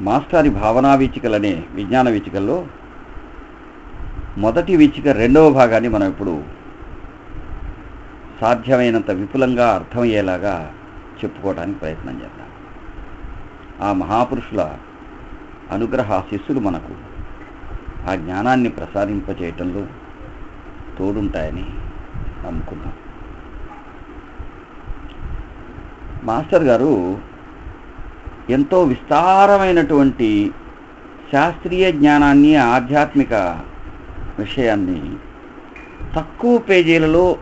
మాస్టారి భావనా వీచికలనే విజ్ఞాన వీచికల్లో మొదటి వీచిక రెండవ భాగాన్ని మనం ఇప్పుడు సాధ్యమైనంత విపులంగా అర్థమయ్యేలాగా చెప్పుకోవడానికి ప్రయత్నం చేద్దాం. ఆ మహాపురుషుల అనుగ్రహ శిష్యులు మనకు ఆ జ్ఞానాన్ని ప్రసాదింపచేయటంలో తోడుంటాయని నమ్ముకున్నాం మాస్టర్ గారు ఎంతో విస్తారమైనటువంటి శాస్త్రీయ జ్ఞానాన్ని ఆధ్యాత్మిక విషయాన్ని తక్కువ పేజీలలో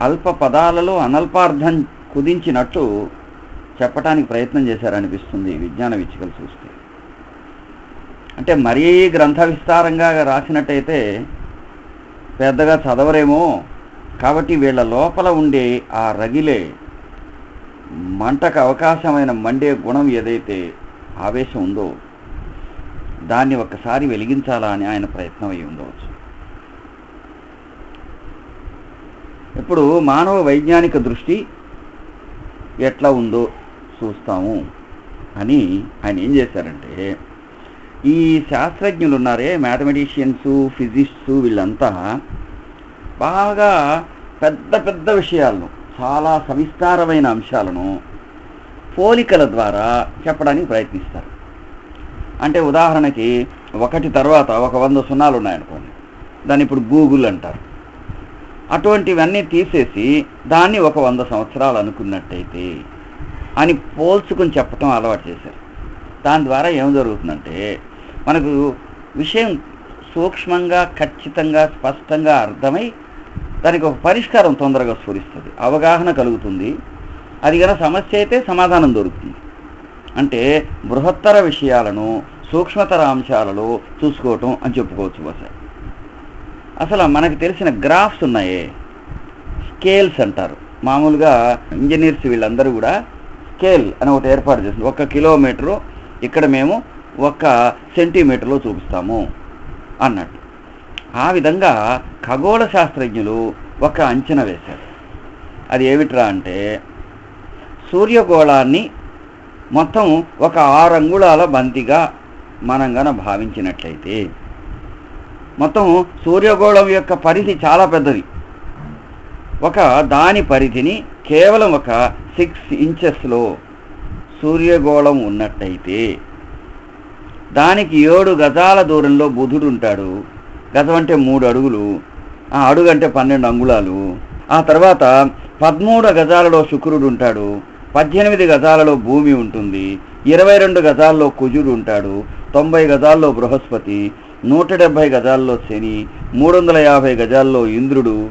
అల్ప పదాలలో అనల్పార్థం కుదించినట్టు చెప్పడానికి ప్రయత్నం చేశారనిపిస్తుంది విజ్ఞాన విచ్చికలు చూస్తే. అంటే మరీ గ్రంథ విస్తారంగా రాసినట్టయితే పెద్దగా చదవరేమో కాబట్టి వీళ్ళ లోపల ఉండే ఆ రగిలే మంటకు అవకాశమైన మండే గుణం ఏదైతే ఆవేశం ఉందో దాన్ని ఒక్కసారి వెలిగించాలా అని ఆయన ప్రయత్నం అయి ఉండవచ్చు. ఇప్పుడు మానవ వైజ్ఞానిక దృష్టి ఎట్లా ఉందో చూస్తాము అని ఆయన ఏం చేశారంటే ఈ శాస్త్రజ్ఞులు ఉన్నారే మ్యాథమెటిషియన్స్ ఫిజిక్స్ వీళ్ళంతా బాగా పెద్ద పెద్ద విషయాలను చాలా సవిస్తారమైన అంశాలను పోలికల ద్వారా చెప్పడానికి ప్రయత్నిస్తారు. అంటే ఉదాహరణకి ఒకటి తర్వాత ఒక వంద సున్నాలు ఉన్నాయనుకోండి. దాన్ని ఇప్పుడు గూగుల్ అంటారు. అటువంటివన్నీ తీసేసి దాన్ని ఒక వంద సంవత్సరాలు అనుకున్నట్టయితే అని పోల్చుకుని చెప్పటం అలవాటు చేశారు. దాని ద్వారా ఏం జరుగుతుందంటే మనకు విషయం సూక్ష్మంగా ఖచ్చితంగా స్పష్టంగా అర్థమై దానికి ఒక పరిష్కారం తొందరగా స్ఫురిస్తుంది. అవగాహన కలుగుతుంది. అది కనుక సమస్య అయితే సమాధానం దొరుకుతుంది. అంటే బృహత్తర విషయాలను సూక్ష్మతర అంశాలలో చూసుకోవటం అని చెప్పుకోవచ్చు బహుశా. అసలు మనకు తెలిసిన గ్రాఫ్స్ ఉన్నాయే. స్కేల్స్ అంటారు. మామూలుగా ఇంజనీర్స్ వీళ్ళందరూ కూడా స్కేల్ అని ఒకటి ఏర్పాటు చేస్తుంది ఒక కిలోమీటరు ఇక్కడ మేము ఒక సెంటీమీటర్లో చూపిస్తాము అన్నట్టు. ఆ విధంగా ఖగోళ శాస్త్రజ్ఞులు ఒక అంచనా వేశారు. అది ఏమిట్రా అంటే సూర్యగోళాన్ని మొత్తం ఒక ఆరు అంగుళాల బంతిగా మనం గన భావించినట్లయితే మొత్తం సూర్యగోళం యొక్క పరిధి చాలా పెద్దది. ఒక దాని పరిధిని కేవలం ఒక సిక్స్ ఇంచెస్లో సూర్యగోళం ఉన్నట్టయితే దానికి ఏడు గజాల దూరంలో బుధుడు ఉంటాడు. గజం అంటే మూడు అడుగులు. అడుగు అంటే పన్నెండు అంగుళాలు. ఆ తర్వాత పదమూడు గజాలలో శుక్రుడు ఉంటాడు పద్దెనిమిది గజాలలో భూమి ఉంటుంది ఇరవై రెండు గజాల్లో కుజుడు ఉంటాడు తొంభై గజాల్లో బృహస్పతి నూట డెబ్భై గజాల్లో శని మూడు వందల యాభై గజాల్లో ఇంద్రుడు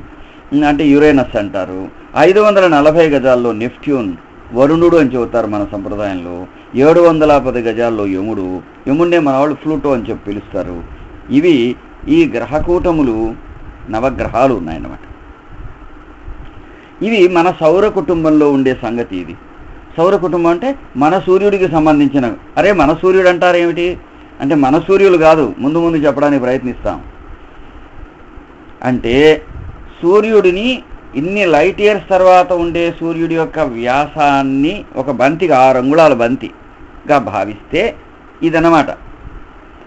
అంటే యురేనస్ అంటారు. ఐదు వందల నలభై గజాల్లో నెఫ్ట్యూన్ వరుణుడు అని చెబుతారు మన సంప్రదాయంలో. ఏడు వందల పది గజాల్లో యముడు యముడినే మన వాళ్ళు ఫ్లూటో అని చెప్పి పిలుస్తారు. ఇవి ఈ గ్రహకూటములు నవగ్రహాలు ఉన్నాయన్నమాట. ఇవి మన సౌర కుటుంబంలో ఉండే సంగతి ఇది. సౌర కుటుంబం అంటే మన సూర్యుడికి సంబంధించిన అరే మన సూర్యుడు అంటారేమిటి అంటే మన సూర్యులు కాదు ముందు ముందు చెప్పడానికి ప్రయత్నిస్తాం. అంటే సూర్యుడిని ఇన్ని లైట్ ఇయర్స్ తర్వాత ఉండే సూర్యుడి యొక్క వ్యాసాన్ని ఒక బంతిగా ఆరు అంగుళాల బంతిగా భావిస్తే ఇదన్నమాట.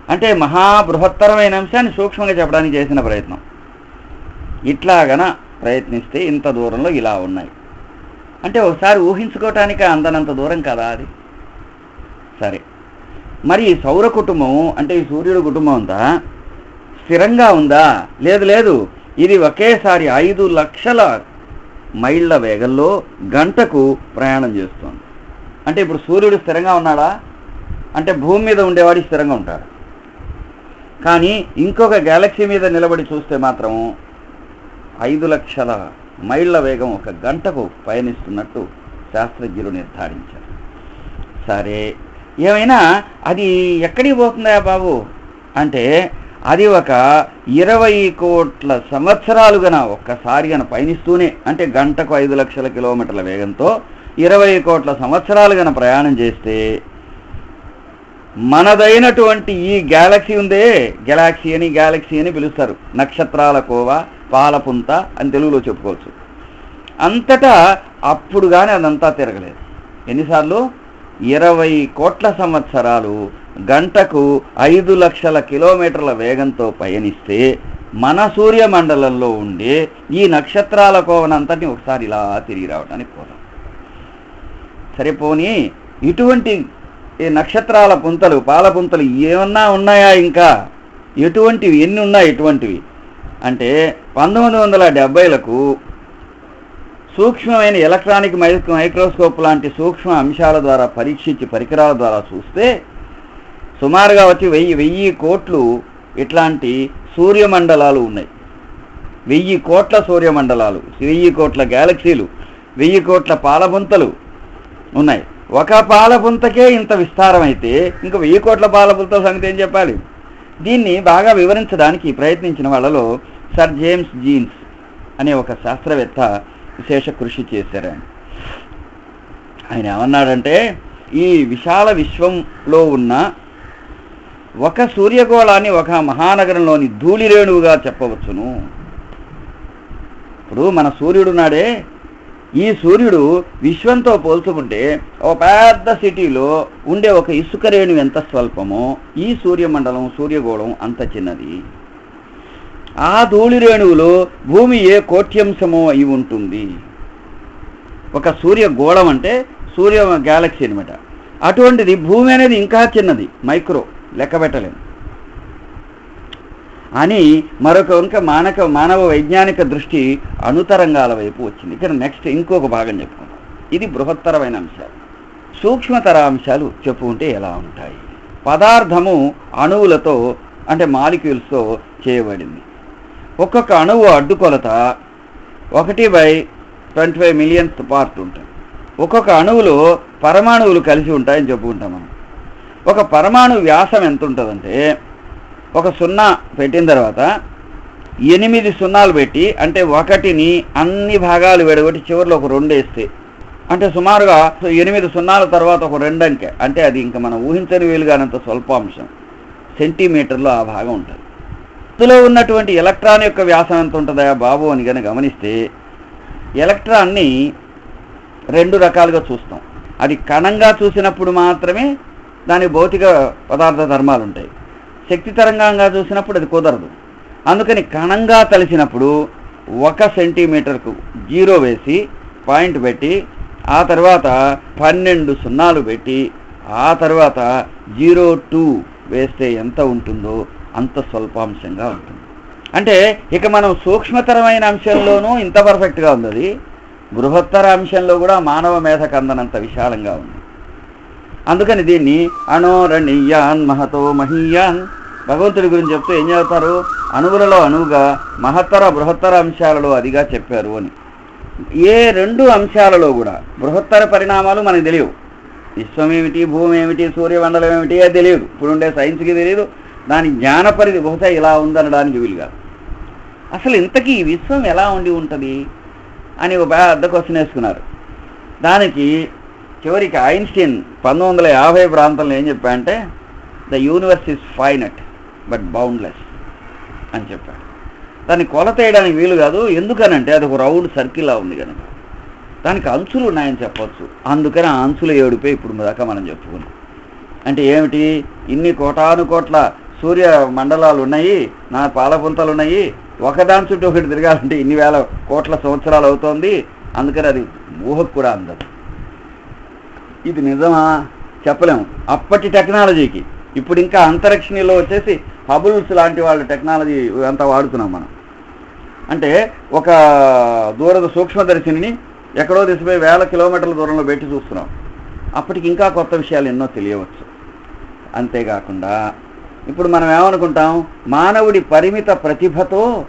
అంటే మహా బృహత్తరమైన అంశాన్ని సూక్ష్మంగా చెప్పడానికి చేసిన ప్రయత్నం. ఇట్లాగన ప్రయత్నిస్తే ఇంత దూరంలో ఇలా ఉన్నాయి. అంటే ఒకసారి ఊహించుకోవటానికి అందనంత దూరం కదా అది? సరే. మరి ఈ సౌర కుటుంబం అంటే ఈ సూర్యుడు కుటుంబం ఉందా స్థిరంగా ఉందా? లేదు లేదు. ఇది ఒకేసారి ఐదు లక్షల మైళ్ళ వేగంలో గంటకు ప్రయాణం చేస్తుంది. అంటే ఇప్పుడు సూర్యుడు స్థిరంగా ఉన్నాడా? అంటే భూమి మీద ఉండేవాడు స్థిరంగా ఉంటాడు. కానీ ఇంకొక గ్యాలక్సీ మీద నిలబడి చూస్తే మాత్రం ఐదు లక్షల మైళ్ళ వేగం ఒక గంటకు పయనిస్తున్నట్టు శాస్త్రజ్ఞులు నిర్ధారించారు. సరే ఏమైనా అది ఎక్కడికి పోతుందా బాబు? అంటే అది ఒక ఇరవై కోట్ల సంవత్సరాలుగా ఒక్కసారి గన పయనిస్తూనే అంటే గంటకు ఐదు లక్షల కిలోమీటర్ల వేగంతో ఇరవై కోట్ల సంవత్సరాలు గన ప్రయాణం చేస్తే మనదైనటువంటి ఈ గ్యాలక్సీ ఉందే. గెలాక్సీ అని గ్యాలక్సీ అని పిలుస్తారు. నక్షత్రాల కోవ పాలపుంత అని తెలుగులో చెప్పుకోవచ్చు. అంతటా అప్పుడు కానీ అదంతా తిరగలేదు. ఎన్నిసార్లు? ఇరవై కోట్ల సంవత్సరాలు గంటకు ఐదు లక్షల కిలోమీటర్ల వేగంతో పయనిస్తే మన సూర్యమండలంలో ఉండే ఈ నక్షత్రాల కోవనంతటిని ఒకసారి ఇలా తిరిగి రావడానికి పోదాం. సరిపోని ఇటువంటి ఈ నక్షత్రాల పుంతలు పాల పుంతలు ఏమన్నా ఉన్నాయా ఇంకా? ఎటువంటివి? ఎన్ని ఉన్నాయి ఎటువంటివి అంటే పంతొమ్మిది వందల డెబ్బైలకు సూక్ష్మమైన ఎలక్ట్రానిక్ మైక్రోస్కోప్ లాంటి సూక్ష్మ అంశాల ద్వారా పరీక్షించి పరికరాల ద్వారా చూస్తే సుమారుగా వచ్చి వెయ్యి వెయ్యి కోట్లు ఇట్లాంటి సూర్యమండలాలు ఉన్నాయి. వెయ్యి కోట్ల సూర్యమండలాలు వెయ్యి కోట్ల గ్యాలక్సీలు వెయ్యి కోట్ల పాలపుంతలు ఉన్నాయి. ఒక పాలపుంతకే ఇంత విస్తారమైతే ఇంకా వెయ్యి కోట్ల పాలపుంతల సంగతి ఏం చెప్పాలి? దీన్ని బాగా వివరించడానికి ప్రయత్నించిన వాళ్ళలో సర్ జేమ్స్ జీన్స్ అనే ఒక శాస్త్రవేత్త విశేష కృషి చేశారు ఆయన. ఆయన ఏమన్నాడంటే ఈ విశాల విశ్వంలో ఉన్న ఒక సూర్యగోళాన్ని ఒక మహానగరంలోని ధూళి రేణువుగా చెప్పవచ్చును. ఇప్పుడు మన సూర్యుడు నాడే ఈ సూర్యుడు విశ్వంతో పోల్చుకుంటే ఒక పెద్ద సిటీలో ఉండే ఒక ఇసుక రేణు ఎంత స్వల్పమో ఈ సూర్యమండలం సూర్యగోళం అంత చిన్నది. ఆ ధూళి రేణువులో భూమి ఏ కోట్యంశమో అయి ఉంటుంది. ఒక సూర్య గోళం అంటే సూర్య గ్యాలక్సీ అనమాట అటువంటిది భూమి అనేది ఇంకా చిన్నది మైక్రో లెక్క పెట్టలేము. అని మరొక ఇంకా మానక మానవ వైజ్ఞానిక దృష్టి అణుతరంగాల వైపు వచ్చింది. ఇక్కడ నెక్స్ట్ ఇంకొక భాగం చెప్పుకుందాం. ఇది బృహత్తరమైన అంశాలు. సూక్ష్మతర అంశాలు చెప్పుకుంటే ఎలా ఉంటాయి? పదార్థము అణువులతో అంటే మాలిక్యూల్స్తో చేయబడింది. ఒక్కొక్క అణువు అడ్డుకొలత ఒకటి by twenty five millions part ఉంటుంది. ఒక్కొక్క అణువులో పరమాణువులు కలిసి ఉంటాయని చెప్పుకుంటాం మనం. ఒక పరమాణు వ్యాసం ఎంత ఉంటుందంటే ఒక సున్నా పెట్టిన తర్వాత ఎనిమిది సున్నాలు పెట్టి అంటే ఒకటిని అన్ని భాగాలు విడగొట్టి చివరిలో ఒక రెండు వేస్తే అంటే సుమారుగా ఎనిమిది సున్నాల తర్వాత ఒక రెండు అంకె అంటే అది ఇంకా మనం ఊహించని వీలుగానంత స్వల్పాంశం సెంటీమీటర్లో ఆ భాగం ఉంటుంది. ఇందులో ఉన్నటువంటి ఎలక్ట్రాన్ యొక్క వ్యాసం ఎంత ఉంటుందా బాబు అని కనుక గమనిస్తే ఎలక్ట్రాన్ని రెండు రకాలుగా చూస్తాం. అది కణంగా చూసినప్పుడు మాత్రమే దాని భౌతిక పదార్థ ధర్మాలు ఉంటాయి శక్తి తరంగంగా చూసినప్పుడు అది కుదరదు. అందుకని కణంగా తలిసినప్పుడు ఒక సెంటీమీటర్కు జీరో వేసి పాయింట్ పెట్టి ఆ తర్వాత పన్నెండు సున్నాలు పెట్టి ఆ తర్వాత జీరో టూ వేస్తే ఎంత ఉంటుందో అంత స్వల్పాంశంగా ఉంటుంది. అంటే ఇక మనం సూక్ష్మతరమైన అంశంలోనూ ఇంత పర్ఫెక్ట్గా ఉంది అది. బృహత్తర అంశంలో కూడా మానవ మేధ కందనంత విశాలంగా ఉంది. అందుకని దీన్ని అణోరణీయాన్ మహతో మహీయాన్. భగవంతుడి గురించి చెప్తూ ఏం చెబుతారు? అణువులలో అణువుగా మహత్తర బృహత్తర అంశాలలో అదిగా చెప్పారు అని. ఏ రెండు అంశాలలో కూడా బృహత్తర పరిణామాలు మనకు తెలియవు. విశ్వం ఏమిటి భూమి ఏమిటి సూర్యమండలం ఏమిటి అది తెలియదు. ఇప్పుడుండే సైన్స్కి తెలియదు. దాని జ్ఞాన పరిధి బహుశా ఇలా ఉందనడానికి వీలుగా. అసలు ఇంతకీ ఈ విశ్వం ఎలా ఉండి ఉంటుంది? అని ఒక పెద్ద క్వశ్చన్ వేసుకున్నారు. దానికి చివరికి ఐన్స్టీన్ పంతొమ్మిది వందల యాభై ప్రాంతంలో ఏం చెప్పాడంటే the universe is finite but boundless అని చెప్పాడు. దాన్ని కొలత వేయడానికి వీలు కాదు. ఎందుకనంటే అది ఒక రౌండ్ సర్కిల్లా ఉంది కనుక. దానికి అంచులు ఉన్నాయని చెప్పొచ్చు. అందుకని ఆ అంచుల ఏడుపై ఇప్పుడు దాకా మనం చెప్పుకున్నాం. అంటే ఏమిటి? ఇన్ని కోటాను కోట్ల సూర్య మండలాలు ఉన్నాయి నా పాలపుంతలు ఉన్నాయి. ఒకదాని చుట్టూ ఒకటి తిరగాలంటే ఇన్ని వేల కోట్ల సంవత్సరాలు అవుతోంది. అందుకని అది ఊహకు కూడా అందదు. ఇది నిజమా? చెప్పలేము. అప్పటి టెక్నాలజీకి. ఇప్పుడు ఇంకా అంతరిక్షణలో వచ్చేసి హబుల్స్ లాంటి వాళ్ళ టెక్నాలజీ అంతా వాడుతున్నాం మనం. అంటే ఒక దూರದ సూక్ష్మదర్శిని ఎక్కడో దిశపై వేల కిలోమీటర్ల దూరంలో పెట్టి చూస్తున్నాం. అప్పటికి ఇంకా కొత్త విషయాలు ఎన్నో తెలియవచ్చు. అంతేకాకుండా ఇప్పుడు మనం ఏమనుకుంటాం? మానవుడి పరిమిత ప్రతిభతో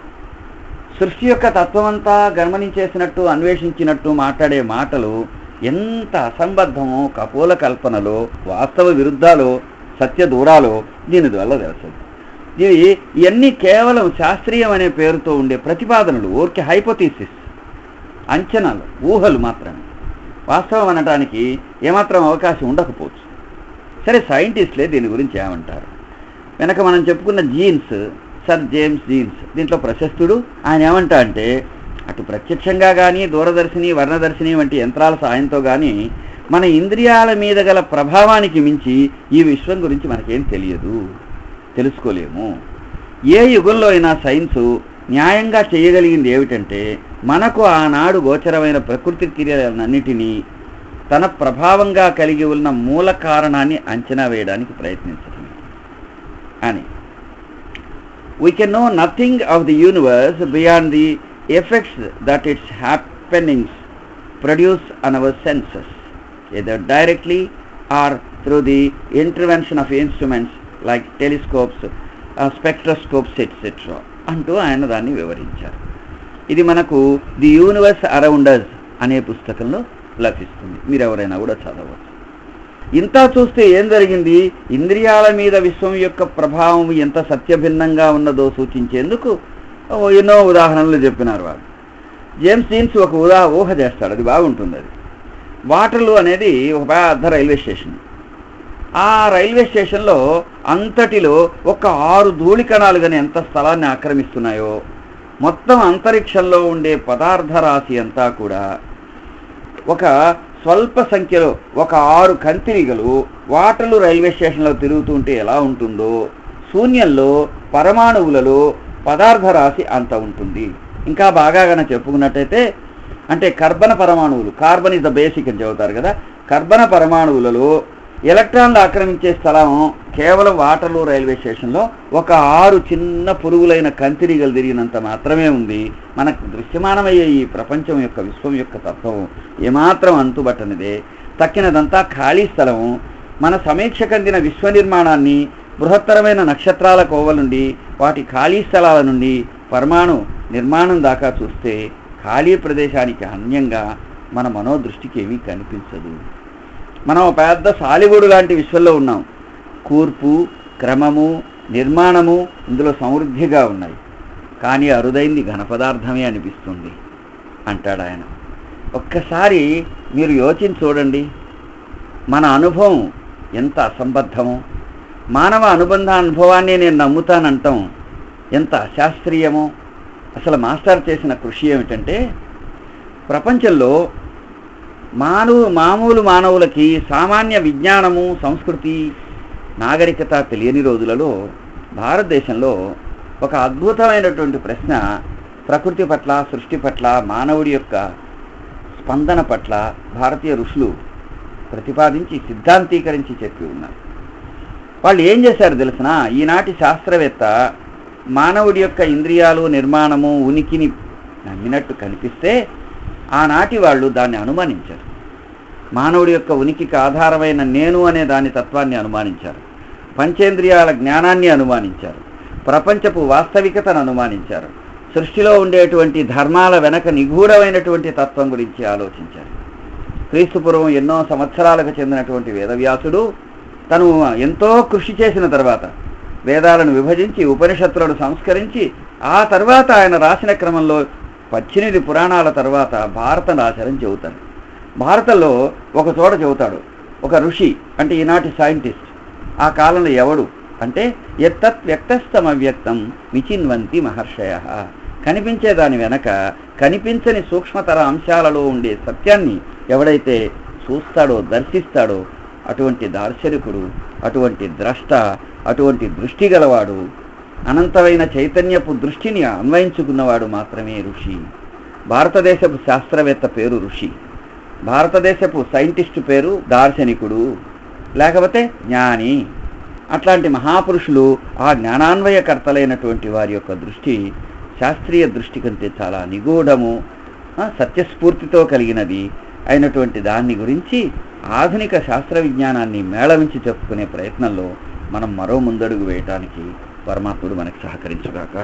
సృష్టి యొక్క తత్వమంతా గమనించేసినట్టు అన్వేషించినట్టు మాట్లాడే మాటలు ఎంత అసంబద్ధమో కపోల కల్పనలో వాస్తవ విరుద్ధాలో సత్య దూరాలో దీని వల్ల తెలుస్తుంది ఇవి ఇవన్నీ కేవలం శాస్త్రీయం అనే పేరుతో ఉండే ప్రతిపాదనలు ఊరికే హైపోథీసిస్ అంచనాలు ఊహలు మాత్రమే. వాస్తవం అనటానికి ఏమాత్రం అవకాశం ఉండకపోవచ్చు. సరే సైంటిస్టులే దీని గురించి ఏమంటారు? వెనక మనం చెప్పుకున్న జీన్స్ సర్ జేమ్స్ జీన్స్ దీంట్లో ప్రశస్తుడు. ఆయన ఏమంటా అంటే అటు ప్రత్యక్షంగా కానీ దూరదర్శిని వర్ణదర్శిని వంటి యంత్రాల సాయంతో కానీ మన ఇంద్రియాల మీద గల ప్రభావానికి మించి ఈ విశ్వం గురించి మనకేం తెలియదు. తెలుసుకోలేము. ఏ యుగంలో అయినా సైన్సు న్యాయంగా చేయగలిగింది ఏమిటంటే మనకు ఆనాడు గోచరమైన ప్రకృతి క్రియలన్నిటినీ తన ప్రభావంగా కలిగి ఉన్న మూల కారణాన్ని అంచనా వేయడానికి ప్రయత్నించడం. అని. We can know nothing of the universe beyond the effects that its happenings produce on our senses ఏదో directly or through the intervention of instruments like telescopes spectroscopes etcetera అంటూ ఆయన దాన్ని వివరించారు. ఇది మనకు ది యూనివర్స్ అరౌండర్స్ అనే పుస్తకంలో లభిస్తుంది. మీరు ఎవరైనా కూడా చదవచ్చు. ఇంత చూస్తే ఏం జరిగింది? ఇంద్రియాల మీద విశ్వం యొక్క ప్రభావం ఎంత సత్యభిన్నంగా ఉన్నదో సూచించేందుకు ఎన్నో ఉదాహరణలు చెప్పినారు వారు జేమ్స్ జీన్స్ ఒక ఉదా ఊహ చేస్తాడు. అది బాగుంటుంది అది. వాటర్లు అనేది ఒక పెద్ద రైల్వే స్టేషన్. ఆ రైల్వే స్టేషన్లో అంతటిలో ఒక ఆరు ధూళికణాలు కానీ ఎంత స్థలాన్ని ఆక్రమిస్తున్నాయో మొత్తం అంతరిక్షంలో ఉండే పదార్థ రాశి అంతా కూడా ఒక స్వల్ప సంఖ్యలో ఒక ఆరు కంతిరిగలు వాటర్లు రైల్వే స్టేషన్లో తిరుగుతుంటే ఎలా ఉంటుందో శూన్యంలో పరమాణువులలో పదార్థ రాశి అంత ఉంటుంది. ఇంకా బాగా గన చెప్పుకున్నట్టయితే అంటే కర్బన పరమాణువులు కార్బన్ ఇస్ ద బేసిక్ అని చెబుతారు కదా కర్బన పరమాణువులలో ఎలక్ట్రాన్లు ఆక్రమించే స్థలం కేవలం వాటర్లు రైల్వే స్టేషన్లో ఒక ఆరు చిన్న పురుగులైన కంతిరీగలు తిరిగినంత మాత్రమే ఉంది. మనకు దృశ్యమానమయ్యే ఈ ప్రపంచం యొక్క విశ్వం యొక్క తత్వం ఏమాత్రం అంతుబట్టనిదే. తక్కినదంతా ఖాళీ స్థలం. మన సమీక్ష కందిన విశ్వ నిర్మాణాన్ని బృహత్తరమైన నక్షత్రాల కోవల నుండి వాటి ఖాళీ స్థలాల నుండి పరమాణు నిర్మాణం దాకా చూస్తే ఖాళీ ప్రదేశానికి అన్యంగా మన మనోదృష్టికి ఏమీ కనిపించదు. మనం పెద్ద సాలిగూడు లాంటి విశ్వంలో ఉన్నాం. కూర్పు క్రమము నిర్మాణము ఇందులో సమృద్ధిగా ఉన్నాయి. కానీ అరుదైంది ఘన పదార్థమే అనిపిస్తుంది అంటాడు ఆయన. ఒక్కసారి మీరు యోచించి చూడండి. మన అనుభవం ఎంత అసంబద్ధమో. మానవ అనుబంధ అనుభవాన్ని నేను నమ్ముతానంటాం. ఎంత అశాస్త్రీయమో అసలు మాస్టర్ చేసిన కృషి ఏమిటంటే ప్రపంచంలో మానవు మామూలు మానవులకి సామాన్య విజ్ఞానము సంస్కృతి నాగరికత తెలియని రోజులలో భారతదేశంలో ఒక అద్భుతమైనటువంటి ప్రశ్న ప్రకృతి పట్ల సృష్టి పట్ల మానవుడి యొక్క స్పందన పట్ల భారతీయ ఋషులు ప్రతిపాదించి సిద్ధాంతీకరించి చెప్పి ఉన్నారు. వాళ్ళు ఏం చేశారు తెలిసిన? ఈనాటి శాస్త్రవేత్త మానవుడి యొక్క ఇంద్రియాలు నిర్మాణము ఉనికిని నమ్మినట్టు కనిపిస్తే ఆనాటి వాళ్ళు దాన్ని అనుమానించారు. మానవుడి యొక్క ఉనికికి ఆధారమైన నేను అనే దాని తత్వాన్ని అనుమానించారు. పంచేంద్రియాల జ్ఞానాన్ని అనుమానించారు. ప్రపంచపు వాస్తవికతను అనుమానించారు. సృష్టిలో ఉండేటువంటి ధర్మాల వెనక నిగూఢమైనటువంటి తత్వం గురించి ఆలోచించారు. క్రీస్తుపూర్వం ఎన్నో సంవత్సరాలకు చెందినటువంటి వేదవ్యాసుడు తను ఎంతో కృషి చేసిన తర్వాత వేదాలను విభజించి ఉపనిషత్తులను సంస్కరించి ఆ తర్వాత ఆయన రాసిన క్రమంలో పద్దెనిమిది పురాణాల తర్వాత భారత నాశనం చెబుతాడు భారతంలో ఒక చోట చెబుతాడు ఒక ఋషి అంటే ఈనాటి సైంటిస్ట్ ఆ కాలంలో ఎవడు? అంటే ఎత్తత్ వ్యక్తస్తమ వ్యక్తం విచిన్వంతి మహర్షయ. కనిపించే దాని వెనక కనిపించని సూక్ష్మతర అంశాలలో ఉండే సత్యాన్ని ఎవడైతే చూస్తాడో దర్శిస్తాడో అటువంటి దార్శనికుడు అటువంటి ద్రష్ట అటువంటి దృష్టి గలవాడు అనంతమైన చైతన్యపు దృష్టిని అన్వయించుకున్నవాడు మాత్రమే ఋషి. భారతదేశపు శాస్త్రవేత్త పేరు ఋషి. భారతదేశపు సైంటిస్టు పేరు దార్శనికుడు లేకపోతే జ్ఞాని. అట్లాంటి మహాపురుషులు ఆ జ్ఞానాన్వయకర్తలైనటువంటి వారి యొక్క దృష్టి శాస్త్రీయ దృష్టి కంటే చాలా నిగూఢము సత్యస్ఫూర్తితో కలిగినది అయినటువంటి దాన్ని గురించి ఆధునిక శాస్త్ర విజ్ఞానాన్ని మేళవించి చెప్పుకునే ప్రయత్నంలో మనం మరో ముందడుగు వేయటానికి పరమాత్ముడు మనకు సహకరించుగాక.